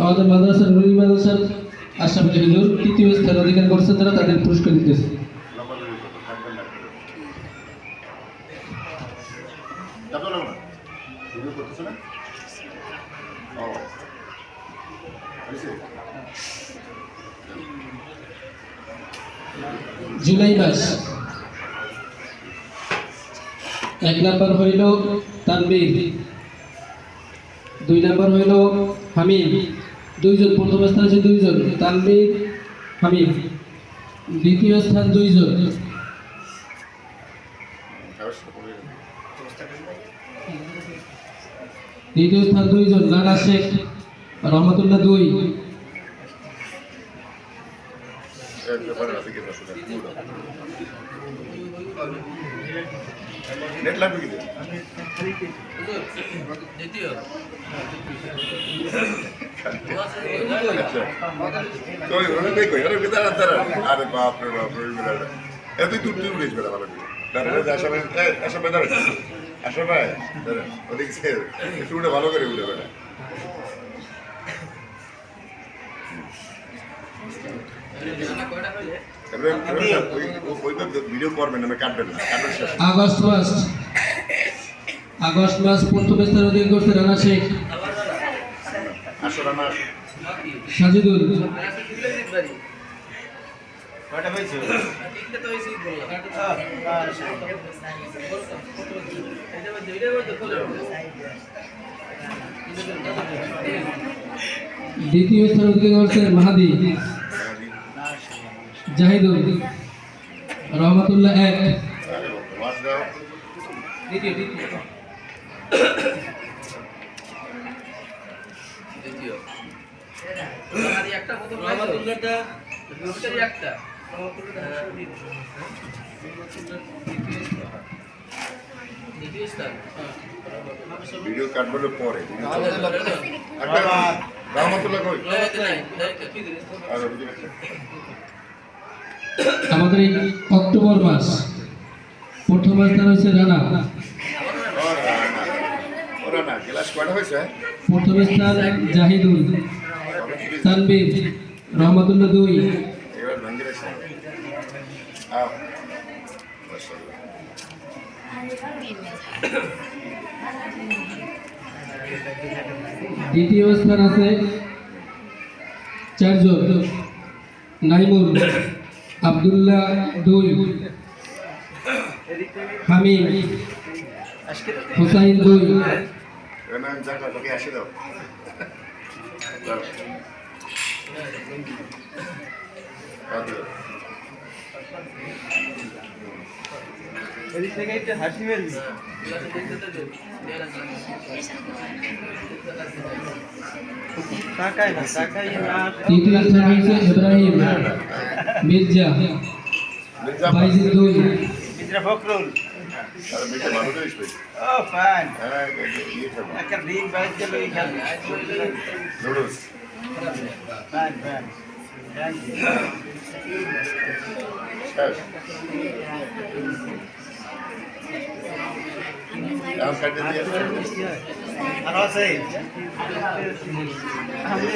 আমাদের মাদ্রাসা নুরি মাদ্রাসার আশরাফ আলী হুজুর তৃতীয় স্থান অধিকার করছেন তারা তাদের পুরস্কার দিতেছে। জুলাই মাস। এক নাম্বার হইল তানবীর। দুই নাম্বার হইল হামিদ দুইজন প্রথম স্থান আছে দুইজন, তানবীর হামিদ দ্বিতীয় স্থান দুইজন। দ্বিতীয় স্থান দুইজন রানা শেখ, রহমতুল্লাহ দুই। নেট লাগবে কি কই ওরা কই কই আরে বাপ রে বাপ রে বিদার এত বেড়া ভালো দাঁড়া আশা ভাই আশা ভাই আশা ভাই দাঁড়া ওদিকে একটু ভালো করে উড়ে বেড়া আগস্ট মাস। আগস্ট মাস প্রথম স্থান অধিকার করছে রানা শেখ। সাজিদুল। দ্বিতীয় স্থান অধিকার করছে মাহাদি। জাহিদুল রহমতুল্লাহ এক। ভিডিও কাটবেন পরে। রহমতুল্লাহ কই? আমাদের এই অক্টোবর মাস। প্রথম স্থান হয়েছে রানা। প্রথম স্থান জাহিদুল তানবীর রহমতুল্লাহ দুই। দ্বিতীয় স্থান আছে চারজন, নাইমুল। আবদুল্লাহ দুই হামিদ। হুসাইন দুই হাসি না তৃতীয় স্থান হয়েছে ইব্রাহিম। মির্জা মির্জা বাইজিদ দুই। মিত্রা ফখরুল। আর হ্যাঁ ইয়ে আর আছে। আমি